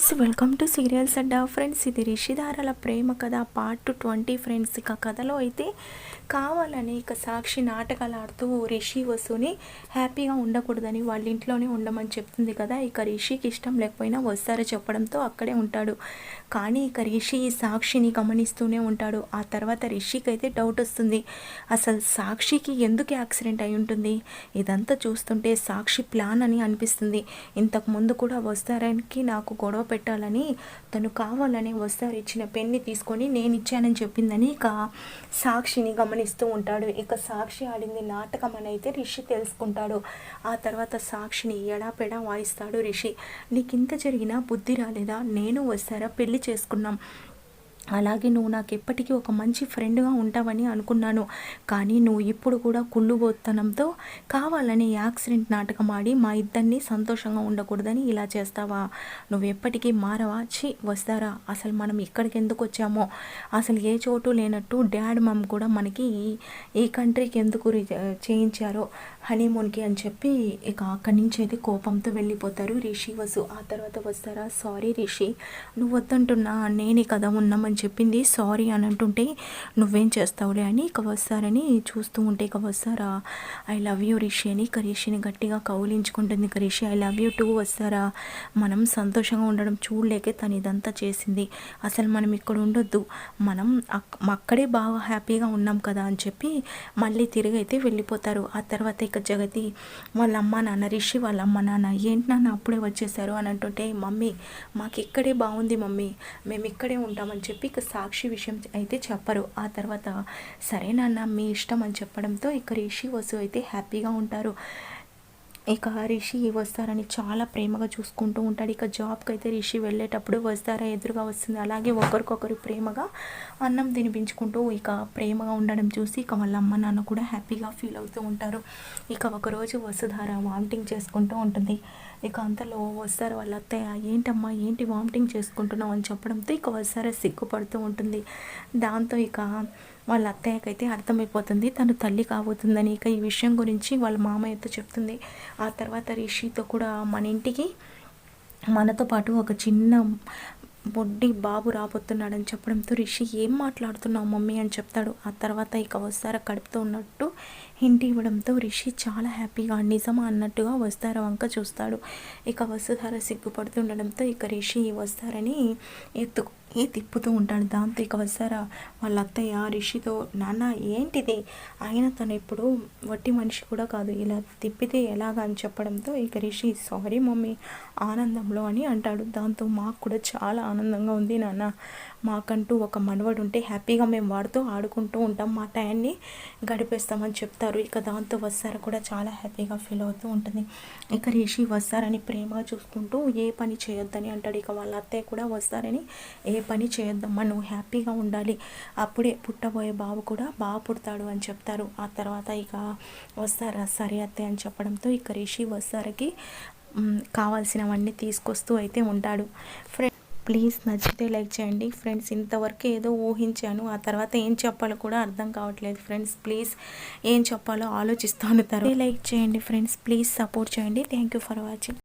Friends welcome to serials Adda friends. ఇది రిషిధారల ప్రేమ కథ పార్ట్ ట్వంటీ ఫ్రెండ్స్. ఇక కథలో అయితే కావాలని ఇక సాక్షి నాటకాలు ఆడుతూ రిషి వసుని హ్యాపీగా ఉండకూడదని వాళ్ళ ఇంట్లోనే ఉండమని చెప్తుంది కదా. ఇక రిషికి ఇష్టం లేకపోయినా వస్తారో చెప్పడంతో అక్కడే ఉంటాడు. కానీ ఇక రిషి సాక్షిని గమనిస్తూనే ఉంటాడు. ఆ తర్వాత రిషికి అయితే డౌట్ వస్తుంది. అసలు సాక్షికి ఎందుకు యాక్సిడెంట్ అయి ఉంటుంది? ఇదంతా చూస్తుంటే సాక్షి ప్లాన్ అని అనిపిస్తుంది. ఇంతకు ముందు కూడా వస్తారానికి నాకు గొడవ పెట్టాలని తను కావాలని వస్తారు. ఇచ్చిన పెన్ని తీసుకొని నేను ఇచ్చానని చెప్పిందని ఇక సాక్షిని గమనిస్తూ ఉంటాడు. ఇక సాక్షి ఆడింది నాటకం అని అయితే రిషి తెలుసుకుంటాడు. ఆ తర్వాత సాక్షిని ఎడాపెడా వాయిస్తాడు రిషి. నీకు ఇంత జరిగినా బుద్ధి రాలేదా? నేను వస్తారా? పెళ్ళి చేసుకున్నాం. అలాగే నువ్వు నాకు ఎప్పటికీ ఒక మంచి ఫ్రెండ్గా ఉంటావని అనుకున్నాను. కానీ నువ్వు ఇప్పుడు కూడా కుళ్ళుబోత్తనంతో కావాలని యాక్సిడెంట్ నాటకం ఆడి మా ఇద్దరిని సంతోషంగా ఉండకూడదని ఇలా చేస్తావా? నువ్వు ఎప్పటికీ మారవా? చి వస్తారా? అసలు మనం ఇక్కడికి ఎందుకు వచ్చామో? అసలు ఏ చోటు లేనట్టు డాడ్ మమ్ కూడా మనకి ఈ కంట్రీకి ఎందుకు చేయించారో హనీమూన్కి అని చెప్పి ఇక అక్కడి నుంచి అయితే కోపంతో వెళ్ళిపోతారు రిషి వసు. ఆ తర్వాత వస్తారా? సారీ రిషి. నువ్వు వద్దంటున్నా నేనే కదా ఉన్నామని చెప్పింది సారీ అని అంటుంటే నువ్వేం చేస్తావులే అని ఇక వస్తారని చూస్తూ ఉంటే ఇక వస్తారా ఐ లవ్ యూ రిషి అని ఇక రిషిని గట్టిగా కౌలించుకుంటుంది. ఇక Rishi I love you too వస్తారా మనం సంతోషంగా ఉండడం చూడలేకే తను ఇదంతా చేసింది. అసలు మనం ఇక్కడ ఉండొద్దు. మనం అక్కడే బాగా హ్యాపీగా ఉన్నాం కదా అని చెప్పి మళ్ళీ తిరిగి అయితే వెళ్ళిపోతారు. ఆ తర్వాత ఇక జగతి వాళ్ళ అమ్మ నాన్న రిషి వాళ్ళ అమ్మ నాన్న ఏంటి నాన్న అప్పుడే వచ్చేసారు అని అంటుంటే మమ్మీ మాకు ఇక్కడే బాగుంది మమ్మీ. మేము ఇక్కడే ఉంటామని చెప్పి ఇక సాక్షి విషయం అయితే చెప్పరు. ఆ తర్వాత సరే నాన్న మీ ఇష్టం అని చెప్పడంతో ఇక రిషి వసు అయితే హ్యాపీగా ఉంటారు. ఇక రిషి వస్తారని చాలా ప్రేమగా చూసుకుంటూ ఉంటాడు. ఇక జాబ్కి అయితే రిషి వెళ్ళేటప్పుడు వస్తారా ఎదురుగా వస్తుంది. అలాగే ఒకరికొకరు ప్రేమగా అన్నం తినిపించుకుంటూ ఇక ప్రేమగా ఉండడం చూసి ఇక వాళ్ళ అమ్మ నాన్న కూడా హ్యాపీగా ఫీల్ అవుతూ ఉంటారు. ఇక ఒకరోజు వసుధార వామిటింగ్ చేసుకుంటూ ఉంటుంది. ఇక అంతలో వస్తారు వాళ్ళ అత్తయ్య ఏంటమ్మా ఏంటి వామిటింగ్ చేసుకుంటున్నావు? అని చెప్పడంతో ఇక వస్తారే సిగ్గుపడుతూ ఉంటుంది. దాంతో ఇక వాళ్ళ అత్తయ్యకైతే అర్థమైపోతుంది తను తల్లి కాబోతుందని. ఇక ఈ విషయం గురించి వాళ్ళ మామయ్యతో చెప్తుంది. ఆ తర్వాత రిషితో కూడా మన ఇంటికి మనతో పాటు ఒక చిన్న బొడ్డి బాబు రాబోతున్నాడని చెప్పడంతో రిషి ఏం మాట్లాడుతున్నావు మమ్మీ అని చెప్తాడు. ఆ తర్వాత ఇక వస్తారా కడుపుతో ఉన్నట్టు ఇంటి ఇవ్వడంతో రిషి చాలా హ్యాపీగా నిజమా అన్నట్టుగా వస్తార వంక చూస్తాడు. ఇక వసుధార సిగ్గుపడుతుండడంతో ఇక రిషి వస్తారని ఎత్తుకు ఏ తిప్పుతూ ఉంటాడు దాంతో ఇక వస్తారా వాళ్ళ అత్తయ్య రిషితో నాన్న ఏంటిది? ఆయన తను ఇప్పుడు వట్టి మనిషి కూడా కాదు. ఇలా తిప్పితే ఎలాగా అని చెప్పడంతో ఇక రిషి సారీ మమ్మీ ఆనందంలో అని అంటాడు. దాంతో మాకు కూడా చాలా ఆనందంగా ఉంది నాన్న. మాకంటూ ఒక మనవడు ఉంటే హ్యాపీగా మేము వాడుతూ ఆడుకుంటూ ఉంటాం. మా టైంని గడిపేస్తామని చెప్తారు. ఇక దాంతో వస్తారా కూడా చాలా హ్యాపీగా ఫీల్ అవుతూ ఉంటుంది. ఇక రిషి వస్తారని ప్రేమగా చూసుకుంటూ ఏ పని చేయొద్దని అంటాడు. ఇక వాళ్ళ అత్తయ్య కూడా వస్తారని ఏ పని చేయొద్దమ్మా నువ్వు హ్యాపీగా ఉండాలి. అప్పుడే పుట్టబోయే బాబు కూడా బాగా పుడతాడు అని చెప్తారు. ఆ తర్వాత ఇక వస్తారా? సరే అత్తయ్య అని చెప్పడంతో ఇక రిషి వస్తారకి కావాల్సినవన్నీ తీసుకొస్తూ అయితే ఉంటాడు. ఫ్రెండ్ ప్లీజ్ నచ్చితే లైక్ చేయండి. ఫ్రెండ్స్ ఇంతవరకు ఏదో ఊహించాను. ఆ తర్వాత ఏం చెప్పాలో కూడా అర్థం కావట్లేదు ఫ్రెండ్స్. ప్లీజ్ ఏం చెప్పాలో ఆలోచిస్తాను. తర్వాత లైక్ చేయండి ఫ్రెండ్స్. ప్లీజ్ సపోర్ట్ చేయండి. Thank you for watching